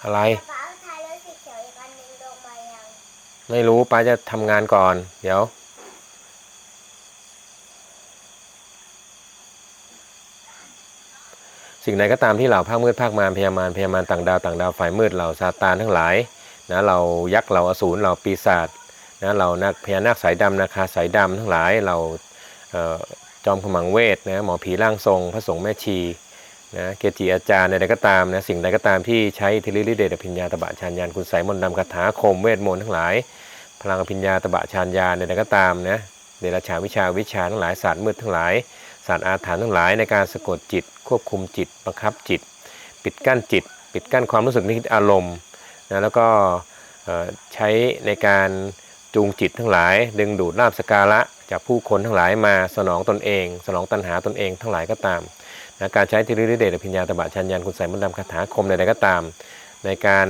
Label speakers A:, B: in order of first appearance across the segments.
A: ป้า
B: อะไร
A: ป้าเอาทายรถสีเขียวอีกอันหนึงลงมายัง
B: ไม่รู้ป้าจะทำงานก่อน เดี๋ยว สิ่งใดก็ตามที่เหล่าภาคมืดภาคมารพยามารพยามารต่างดาวต่างดาวฝ่ายมืดเหล่าซาตานทั้งหลายนะเรายักษ์เราอสูรเราปีศาจนะเรานักพญานาคสายดำนาคาสายดำทั้งหลายเราเอ่อจอมขมังเวทนะหมอผีร่างทรง พระสงฆ์แม่ชี นะเกจิอาจารย์ใดๆก็ตามนะสิ่งใดก็ตามที่ใช้ทิลิลิเดชอภิญญาตบะชานยานคุณไสยมนต์ดำคาถาคมเวทมนต์ทั้งหลาย พลังอภิญญาตบะชานยานใดๆก็ตามนะเดรัจฉาวิชาวิชาทั้งหลายศาสตร์มืดทั้งหลายศาสตร์อาถรรพ์ทั้งหลายในการสะกดจิต ควบคุมจิตบังคับจิต ปิดกั้นจิต ปิดกั้นความรู้สึกนึกคิดอารมณ์นะแล้วก็ใช้ในการจูงจิตทั้งหลาย ดึงดูดลาบสกการะจากผู้คนทั้งหลายมาสนองตนเอง สนองตัณหาตนเองทั้งหลายก็ตาม นะการใช้ทิริเดชอภิญญาตบะชัญญานคุณใส่มนต์ดำคาถาคมใดๆก็ตาม ในการ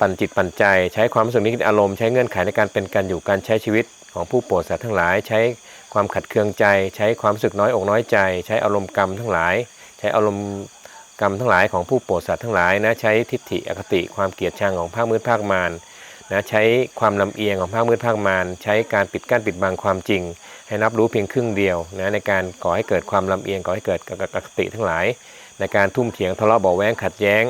B: ปั่นจิตปั่นใจ ใช้ความรู้สึกนึกอารมณ์ใช้เงื่อนไขในการเป็นการอยู่การใช้ชีวิตของผู้โปรดสัตว์ทั้งหลาย ใช้ความขัดเคืองใจ ใช้ความรู้สึกน้อยอกน้อยใจ ใช้อารมณ์กรรมทั้งหลาย ใช้อารมณ์กรรมทั้งหลายของผู้โปรดสัตว์ทั้งหลายนะใช้ทิฏฐิอคติความเกลียดชังของภาคมืดภาคมารนะใช้ความลำเอียงของภาคมืดภาคมารใช้การปิดกั้นปิดบังความจริง ให้รับรู้เพียงครึ่งเดียวนะในการก่อให้เกิดความลำเอียงก่อให้เกิดอคติทั้งหลาย ในการทุ่มเถียงทะเลาะเบาแว้งขัดแย้ง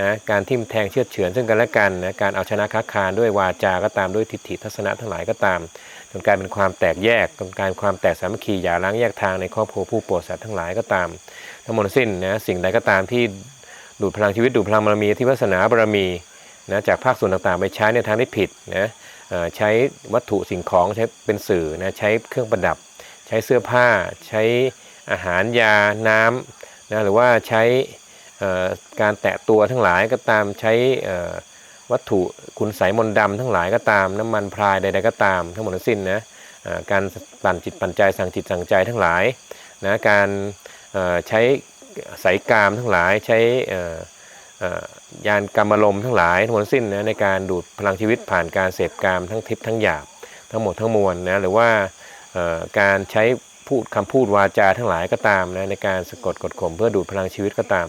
B: นะการทิ่มแทงเชือดเฉือนซึ่งกันและกันนะการเอาชนะค้าคารด้วยวาจาก็ตามด้วยทิฏฐิทัศนะทั้งหลายก็ตามจนกลายเป็นความแตกแยกจนกลายเป็นความแตกสามัคคีอย่าล้างแยกทางในครอบครัวผู้โปรดสัตว์ทั้งหลายก็ตาม ทั้งหมดสิ้นนะสิ่งใดก็ตามที่ดูดพลังชีวิตดูดพลังบารมีที่วาสนาบารมีนะจากภาคส่วนต่างๆ ไปใช้ในทางที่ผิดนะ ใช้วัตถุสิ่งของใช้เป็นสื่อนะใช้เครื่องประดับ ใช้เสื้อผ้า ใช้อาหารยาน้ำนะหรือว่าใช้การแตะตัวทั้งหลายก็ตามใช้วัตถุคุณไสยมนต์ดำทั้งหลายก็ตามน้ำมันพรายใดๆก็ตามทั้งหมดทั้งสิ้นนะการปั่นจิตปั่นใจสั่งจิตสั่งใจทั้งหลายนะการใช้สายกามทั้งหลายใช้ ยานกรรมลมทั้งหลายทั้งหมดสิ้นนะในการดูดพลังชีวิตผ่านการเสพกามทั้งทิพย์ทั้งหยาบทั้งหมดทั้งมวลนะหรือว่าการใช้พูดคำพูดวาจาทั้งหลายก็ตามนะในการสะกดกดข่มเพื่อดูดพลังชีวิตก็ตาม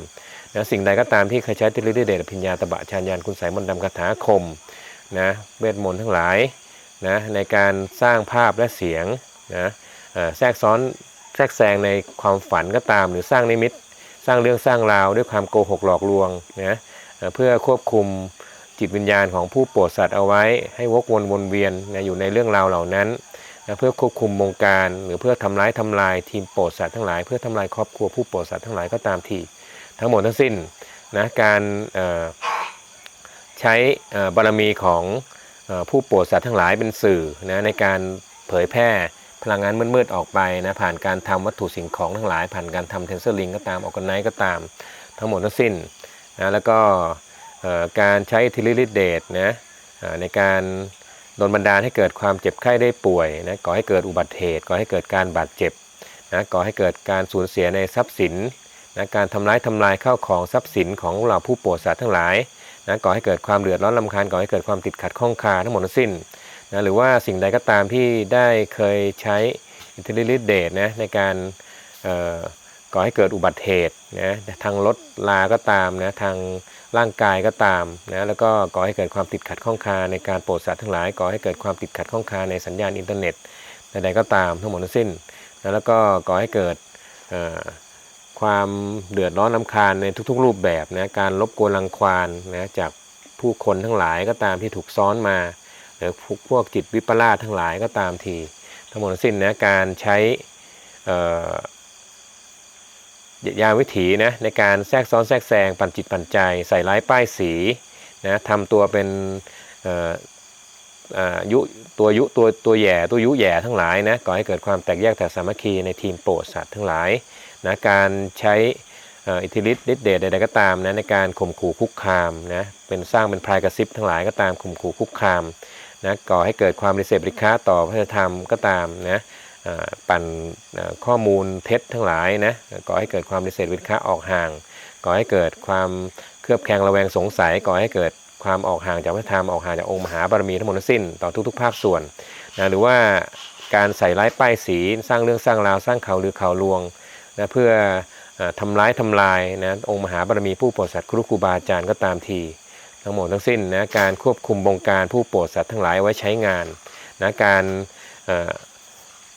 B: นะสิ่งใดก็ตามที่เคยใช้ทิริเดชพิญญาตบะชานยานคุณสายมนต์ดำคาถาคมนะเวทมนต์ทั้งหลายนะในการสร้างภาพและเสียงนะแทรกซ้อนแทรกแซงในความฝันก็ตาม หรือสร้างนิมิต สร้างเรื่องสร้างราวด้วยความโกหกหลอกลวงนะ เพื่อควบคุมจิตวิญญาณของผู้โปรดสัตว์เอาไว้ ให้วกวนวนเวียนนะอยู่ในเรื่องราวเหล่านั้นนะเพื่อควบคุมวงการหรือเพื่อทำร้ายทำลายทีมโปรดสัตว์ทั้งหลาย เพื่อทำลายครอบครัวผู้โปรดสัตว์ทั้งหลายก็ตามทีทั้งหมดทั้งสิ้นนะการใช้บารมีของอผู้โปรดสัตว์ทั้งหลายเป็นสื่อนะในการเผยแพร่พลังงานมืดๆออกไปนะผ่านการทำวัตถุสิ่งของทั้งหลาย ผ่านการทำเทนเซอร์ลิงก็ตามออกกันไนก็ตาม ทั้งหมดทั้งสิ้น นะแล้วก็การใช้ทิลิลิเดตนะในการโดนบันดาลให้เกิดความเจ็บไข้ได้ป่วยนะก่อให้เกิดอุบัติเหตุก่อให้เกิดการบาดเจ็บนะก่อให้เกิดการสูญเสียในทรัพย์สินนะการทำร้ายทำลายข้าวของทรัพย์สินของเหล่าผู้โปรดสัตว์ทั้งหลายนะก่อให้เกิดความเดือดร้อนลำคาญก่อให้เกิดความติดขัดข้องคาทั้งหมดทั้งสิ้นนะหรือว่าสิ่งใดก็ตามที่ได้เคยใช้อิทธิฤทธิเดชนะในการ ก่อให้เกิดอุบัติเหตุนะทางรถลาก็ตามนะทางร่างกายก็ตามนะแล้วก็ก่อให้เกิดความติดขัดข้องคาในการโปรดสัตว์ทั้งหลายก่อให้เกิดความติดขัดข้องคาในสัญญาณอินเทอร์เน็ตใดๆก็ตามทั้งหมดทั้งสิ้นนะแล้วก็ก่อให้เกิดความเดือดร้อนลำคาญในทุกๆ รูปแบบนะการรบกวนรังควานนะจากผู้คนทั้งหลายก็ตามที่ถูกซ้อนมา หรือพวกพวกจิตวิปลาสทั้งหลายก็ตามที ทั้งหมดทั้งสิ้นนะการใช้ ยาวิถีนะในการแทรกซ้อนแทรกแซงปั่นจิตปั่นใจ ใส่ร้ายป้ายสีนะทำตัวเป็นเอ่ออ่ายุตัวยุตัวตัวแย่ตัวยุแย่ทั้งหลายนะก่อให้เกิดความแตกแยกแตกสามัคคีในทีมโปรดสัตว์ทั้งหลายนะการใช้อิทธิฤทธิ์ฤทธิเดชใดๆก็ตามนะในการข่มขู่คุกคามนะเป็นสร้างเป็นพรายกระซิบทั้งหลายก็ตามข่มขู่คุกคามนะก่อให้เกิดความริเสบริค้าต่อพระธรรมก็ตามนะ ปั่นข้อมูลเท็จทั้งหลายนะก่อให้เกิดความดิเศษวิค้าออกห่าง ก่อให้เกิดความเครือบแคลงระแวงสงสัย ก่อให้เกิดความออกห่างจากพระธรรมออกห่างจากองค์มหาบารมีทั้งหมดทั้งสิ้นต่อทุกๆ ภาคส่วนนะหรือว่าการใส่ร้ายป้ายสีสร้างเรื่องสร้างราวสร้างข่าวหรือข่าวลวงนะเพื่ออ่อทำร้ายทำลายนะองค์มหาบารมีผู้โปรดสัตว์ครูครูบาอาจารย์ก็ตามที ทั้งหมดทั้งสิ้นนะการควบคุมบงการผู้โปรดสัตว์ทั้งหลายไว้ใช้งานนะการ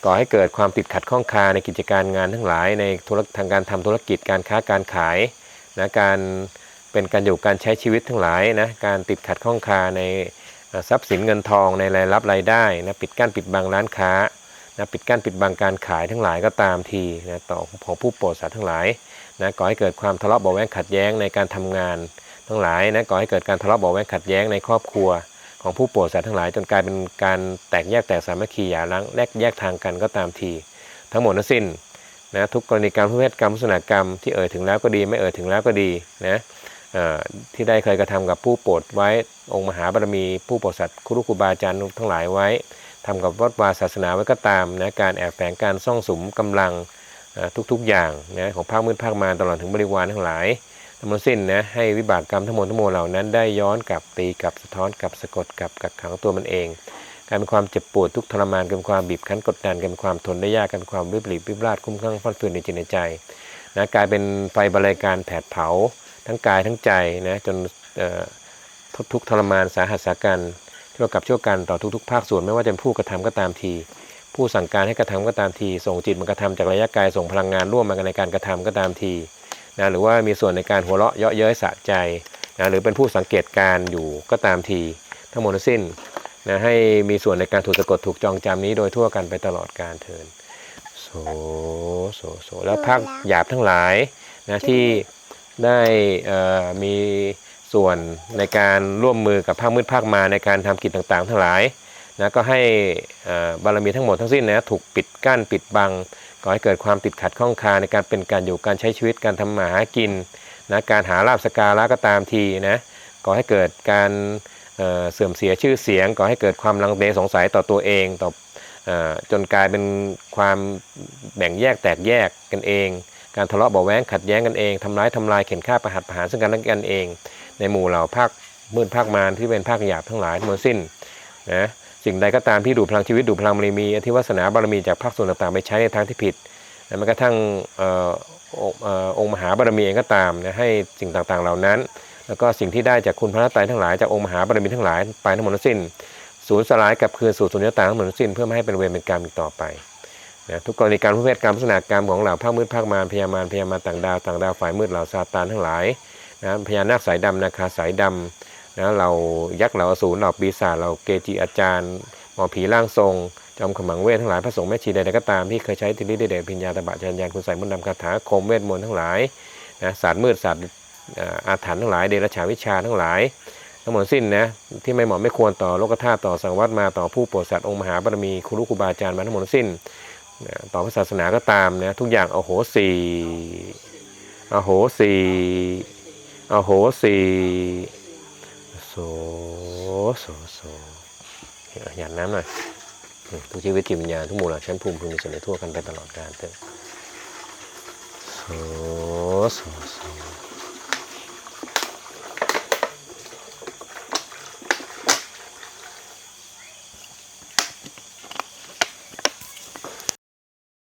B: ก่อให้เกิดความติดขัดข้องคาในกิจการงานทั้งหลาย ในธุรทางการทำธุรกิจการค้าการขายนะการเป็นการอยู่การใช้ชีวิตทั้งหลายนะการติดขัดข้องคาในทรัพย์สินเงินทองในรายรับรายได้นะปิดกั้นปิดบังร้านค้านะปิดกั้นปิดบังการขายทั้งหลายก็ตามทีนะต่อของผู้โปรดสัตว์ทั้งหลายนะก่อให้เกิดความทะเลาะเบาะแว้งขัดแย้งในการทำงานทั้งหลายนะก่อให้เกิดการทะเลาะเบาะแว้งขัดแย้งในครอบครัว ของผู้โปรดสัตว์ทั้งหลาย จนกลายเป็นการแตกแยกแตกสามัคคีอย่าร้างแลกแยกทางกันก็ตามที ทั้งหมดทั้งสิ้นนะทุกกรณีการผู้เวทกรรมลักษณะกรรมที่เอ่ยถึงแล้วก็ดีไม่เอ่ยถึงแล้วก็ดีนะที่ได้เคยกระทำกับผู้โปรดไว้องค์มหาบารมีผู้โปรดสัตว์ครูครูบาอาจารย์ทั้งหลายไว้ทำกับวัดวาศาสนาไว้ก็ตามนะการแอบแฝงการซ่องสุมกำลังทุกๆอย่างนะของภาคมืดภาคมาตลอดถึงบริวารทั้งหลาย ทั้งสิ้นนะให้วิบากกรรมทั้งหมดทั้งมวลเหล่านั้นได้ย้อนกลับตีกลับสะท้อนกลับสะกดกลับกักขังตัวมันเองกลารเป็นความเจ็บปวดทุกทรมานกลายเป็นความบีบคั้นกดดันกลายเป็นความทนได้ยากกลายเป็นความวิปริตวิปลาสคุ้มข้างฟันเฟือนในจิตในใจนะกลายเป็นไฟบรรลัยการแผดเผา ทั้งกายทั้งใจนะจนทุกทุกทรมานสาหัสสากันที่เรากับชั่วกันต่อทุกๆ ภาคส่วนไม่ว่าจะเป็นผู้กระทำก็ตามที ผู้สั่งการให้กระทำก็ตามที ส่งจิตมันกระทำจากระยะกายส่งพลังงานร่วมมาในการกระทำก็ตามที นะหรือว่ามีส่วนในการหัวเราะเยาะเย้ยสะใจนะหรือเป็นผู้สังเกตการณ์อยู่ก็ตามที ทั้งหมดทั้งสิ้นนะให้มีส่วนในการถูกสะกดถูกจองจำนี้โดยทั่วกันไปตลอดการเทินโสโสโสแล้วภาคหยาบทั้งหลายนะที่ได้เอ่อมีส่วนในการร่วมมือกับภาคมืดภาคมาในการทำกิจต่างๆ ทั้งหลายนะก็ให้เอ่อบารมีทั้งหมดทั้งสิ้นนะถูกปิดกั้นปิดบัง ก่อให้เกิดความติดขัดข้องคาในการเป็นการอยู่การใช้ชีวิตการทำมาหากินนะการหาลาบสการะก็ตามทีนะก่อให้เกิดการเเสื่อมเสียชื่อเสียงก่อให้เกิดความลังเลสงสัยต่อตัวเองต่ออจนกลายเป็นความแบ่งแยกแตกแยกกันเอง การทะเลาะเบาแว้งขัดแย้งกันเองทำร้ายทำลายเข็นฆ่าประหัตประหารซึ่งกันและกันเอง ในหมู่เหล่าภาคมืดภาคมารที่เป็นภาคหยาบทั้งหลายทั้งหมดสิ้นนะ สิ่งใดก็ตามที่ดูพลังชีวิตดูพลังบารมีอธิวาสนาบารมีจากภาคส่วนต่างๆไปใช้ในทางที่ผิดแม้กระทั่งองค์มหาบารมีเองก็ตามนะให้สิ่งต่างๆเหล่านั้น แล้วก็สิ่งที่ได้จากคุณพระรัตน์ทั้งหลายจากองค์มหาบารมีทั้งหลายไปทั้งหมดทั้งสิ้นสูญสลายกลับคืนสู่สุญญตาทั้งหมดทั้งสิ้นเพื่อไม่ให้เป็นเวรเป็นกรรมอีกต่อไปนะทุกกรณีการผู้เวทกรรมลักษณะกรรมของเหล่าภาคมืดภาคมารพยามารพยามารต่างดาวต่างดาวฝ่ายมืดเหล่าซาตานทั้งหลายนะพญานาคสายดำนาคาสายดำ นะเรายักษ์เหล่าอสูรเหล่าปีศาจเหล่าเกจิอาจารย์ หมอผีร่างทรงจอมขมังเวททั้งหลายพระสงฆ์แม่ชีใดๆก็ตามที่เคยใช้ทิลิเดเดชพิญญาตบะจัญญานคุณใส่มนต์ดำคาถาคมเวทมนต์ทั้งหลายนะศาสตร์มืดศาสตร์อาถรรพ์ทั้งหลายเดรัจฉาวิชาทั้งหลายทั้งหมดสิ้นนะที่ไม่เหมาะไม่ควรต่อโลกธาตุต่อสังวัตมาต่อผู้โปรดสัตว์องค์มหาบารมีครูครูบาอาจารย์มาทั้งหมดสิ้นนะต่อพระศาสนาก็ตามนะทุกอย่างอโหสีอโหสีอโหสี โสโสโสหยาดน้ำหน่อยทุกชีวิตจิตวิญญาณทุกหมู่เหล่าชั้นภูมิพึงมีส่วนในทั่วกันไปตลอดกาลเถอะโสโสโส